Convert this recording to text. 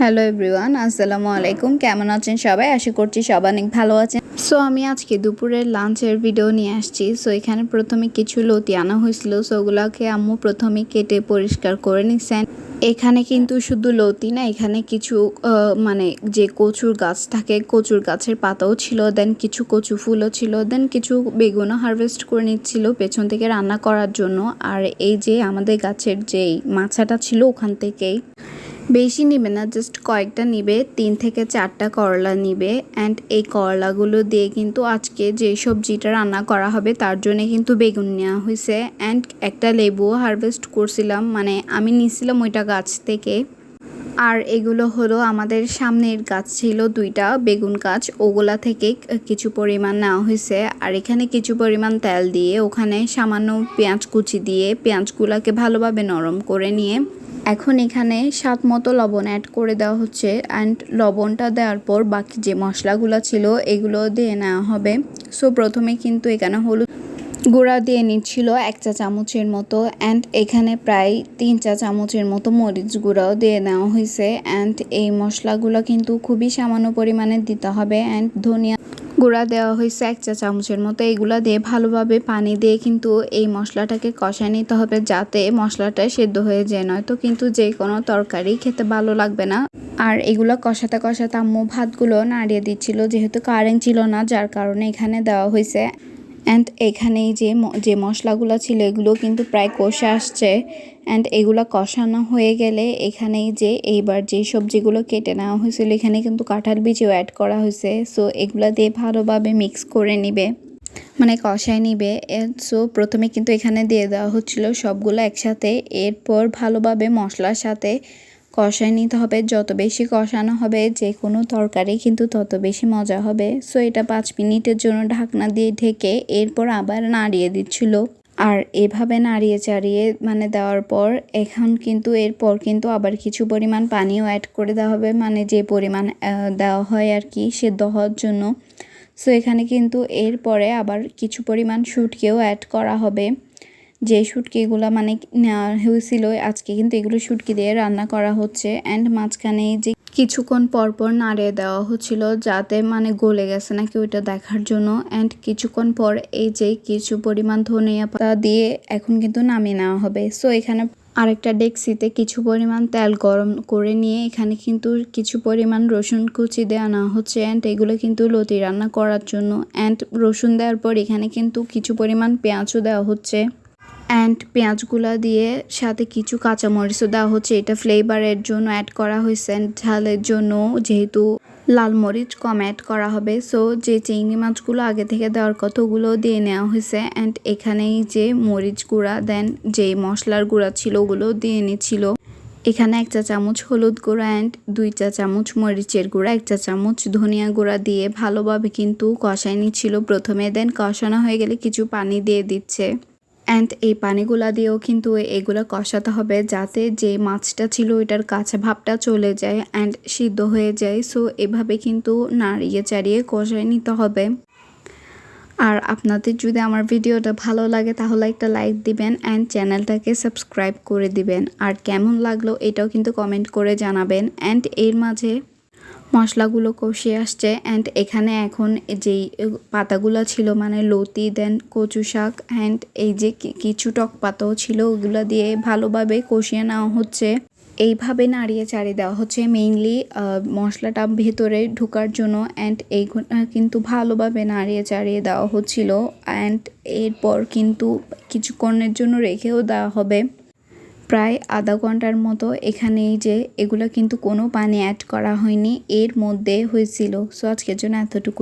Hello everyone আসসালামু আলাইকুম। কেমন আছেন সবাই? আশা করছি সবাই অনেক ভালো আছেন। সো আমি আজকে দুপুরের লাঞ্চের ভিডিও নিয়ে আসছি। সো এখানে প্রথমে কিছু লতি আনা হয়েছিল। সো ওগুলাকে আম্মু প্রথমে কেটে পরিষ্কার করে নিচ্ছেন এখানে কিন্তু শুধু লতি না, এখানে কিছু মানে যে কচুর গাছ থাকে, কচুর গাছের পাতাও ছিল। দেন কিছু কচু ফুলও ছিল। দেন কিছু বেগুনও হারভেস্ট করে নিচ্ছিল পেছন থেকে রান্না করার জন্য। আর এই যে আমাদের গাছের যেই মাছাটা ছিল ওখান থেকেই বেশি নিবে না জাস্ট কয়েকটা নিবে, তিন থেকে চারটা করলা নিবে অ্যান্ড এই করলাগুলো দিয়ে কিন্তু আজকে যে সবজিটা রান্না করা হবে তার জন্য কিন্তু বেগুন নেওয়া হয়েছে অ্যান্ড একটা লেবুও হারভেস্ট করছিলাম মানে আমি নিছিলাম ওইটা গাছ থেকে। আর এগুলো হলো আমাদের সামনের গাছ ছিল দুইটা বেগুন গাছ, ওগুলা থেকে কিছু পরিমাণ নেওয়া হয়েছে আর এখানে কিছু পরিমাণ তেল দিয়ে ওখানে সামান্য পেঁয়াজ কুচি দিয়ে, পেঁয়াজগুলোকে ভালোভাবে নরম করে নিয়ে এখন এখানে স্বাদ মতো লবণ অ্যাড করে দেওয়া হচ্ছে অ্যান্ড লবণটা দেওয়ার পর বাকি যে মশলাগুলো ছিল এগুলো দিয়ে নেওয়া হবে। সো প্রথমে কিন্তু এখানে হলুদ গুঁড়া দিয়ে নিচ্ছিল এক চা চামচের মতো অ্যান্ড এখানে প্রায় তিন চা চামচের মতো মরিচ গুঁড়াও দিয়ে নেওয়া হয়েছে অ্যান্ড এই মশলাগুলো কিন্তু খুবই সামান্য পরিমাণে দিতে হবে অ্যান্ড ধনিয়া গুঁড়া দেওয়া হয়েছে এক চা চামচের মতো। এগুলা দিয়ে ভালোভাবে পানি দিয়ে কিন্তু এই মশলাটাকে কষায় নিতে হবে যাতে মশলাটা সেদ্ধ হয়ে যায়। নয়তো কিন্তু যে কোনো তরকারি খেতে ভালো লাগবে না। আর এগুলো কষাতে কষাতে আম্মু ভাতগুলো নাড়িয়ে দিচ্ছিল, যেহেতু কারেন্ট ছিল না, যার কারণে এখানে দেওয়া হয়েছে। অ্যান্ড এখানে যে যে মশলাগুলো ছিল এগুলো কিন্তু প্রায় কষে আসছে। অ্যান্ড এগুলো কষানো হয়ে গেলে এখানেই যে এইবার যে সবজিগুলো কেটে নেওয়া হয়েছিল, এখানে কিন্তু কাঁঠাল বীজও অ্যাড করা হয়েছে। সো এগুলো দিয়ে ভালোভাবে মিক্স করে নিবে। মানে কষায় নিবে। সো প্রথমে কিন্তু এখানে দিয়ে দেওয়া হচ্ছিল সবগুলো একসাথে। এরপর ভালোভাবে মশলার সাথে কষায় নিতে হবে। যত বেশি কষানো হবে, যে কোনো তরকারি কিন্তু তত বেশি মজা হবে। সো এটা পাঁচ মিনিটের জন্য ঢাকনা দিয়ে ঢেকে এরপর আবার নাড়িয়ে দিচ্ছিল। আর এভাবে নাড়িয়ে চাড়িয়ে মানে দেওয়ার পর এখন কিন্তু এরপর কিন্তু আবার কিছু পরিমাণ পানিও অ্যাড করে দেওয়া হবে। মানে যে পরিমাণ দেওয়া হয় আর কি সেদ্ধ হওয়ার জন্য। সো এখানে কিন্তু এরপরে আবার কিছু পরিমাণ শুটকিও অ্যাড করা হবে। যে শুটকিগুলো মানে নেওয়া হয়েছিল আজকে, কিন্তু এগুলো শুটকি দিয়ে রান্না করা হচ্ছে। অ্যান্ড মাঝখানে যে কিছুক্ষণ পর পর নাড়িয়ে দেওয়া হচ্ছিল যাতে মানে গলে গেছে নাকি ওইটা দেখার জন্য। অ্যান্ড কিছুক্ষণ পর এই যে কিছু পরিমাণ ধনিয়া পাতা দিয়ে এখন কিন্তু নামিয়ে নেওয়া হবে। সো এখানে আরেকটা ডেক্সিতে কিছু পরিমাণ তেল গরম করে নিয়ে এখানে কিন্তু কিছু পরিমাণ রসুন কুচি দেওয়া হচ্ছে। অ্যান্ড এগুলো কিন্তু লতি রান্না করার জন্য। অ্যান্ড রসুন দেওয়ার পর এখানে কিন্তু কিছু পরিমাণ পেঁয়াজও দেওয়া হচ্ছে। অ্যান্ড পেঁয়াজগুলা দিয়ে সাথে কিছু কাঁচামরিচও দেওয়া হচ্ছে। এটা ফ্লেভারের জন্য অ্যাড করা হয়েছে ঝালের জন্য যেহেতু লাল মরিচ কম অ্যাড করা হবে। সো যে চিংড়ি মাছগুলো আগে থেকে দেওয়ার কথা ওগুলো দিয়ে নেওয়া হয়েছে অ্যান্ড এখানেই যে মরিচ গুঁড়া দেন যে মশলার গুঁড়া ছিল ওগুলো দিয়ে নিচ্ছিল। এখানে এক চা চামচ হলুদ গুঁড়া অ্যান্ড দুই চা চামচ মরিচের গুঁড়া, এক চা চামচ ধনিয়া গুঁড়া দিয়ে ভালোভাবে কিন্তু কষায় নিচ্ছিল। প্রথমে দেন কষানো হয়ে গেলে কিছু পানি দিয়ে দিচ্ছে। অ্যান্ড এই পানিগুলা দিয়েও কিন্তু এগুলো কষাতে হবে যাতে যে মাছটা ছিল ওইটার কাঁচা ভাবটা চলে যায় অ্যান্ড সিদ্ধ হয়ে যায়। সো এভাবে কিন্তু নাড়িয়ে চাড়িয়ে কষায় নিতে হবে। আর আপনাদের যদি আমার ভিডিওটা ভালো লাগে তাহলে একটা লাইক দিবেন অ্যান্ড চ্যানেলটাকে সাবস্ক্রাইব করে দিবেন। আর কেমন লাগল এটাও কিন্তু কমেন্ট করে জানাবেন। অ্যান্ড এর মাঝে মশলাগুলো কষে আসছে অ্যান্ড এখানে এখন যেই পাতাগুলো ছিল মানে লতি দেন কচু শাক অ্যান্ড এই যে কিছু টক পাতাও ছিল, ওগুলো দিয়ে ভালোভাবে কষিয়ে নেওয়া হচ্ছে। এইভাবে নাড়িয়ে চাড়িয়ে দেওয়া হচ্ছে মেইনলি মশলাটা ভেতরে ঢোকার জন্য অ্যান্ড এই কিন্তু ভালোভাবে নাড়িয়ে চাড়িয়ে দেওয়া হচ্ছিল অ্যান্ড এরপর কিন্তু কিছুক্ষণের জন্য রেখেও দেওয়া হবে। প্রায় আধা ঘণ্টার মতো এখানেই যে এগুলো কিন্তু কোনো পানি অ্যাড করা হয়নি। এর মধ্যে হয়েছিল। সো আজকের জন্য এতটুকু।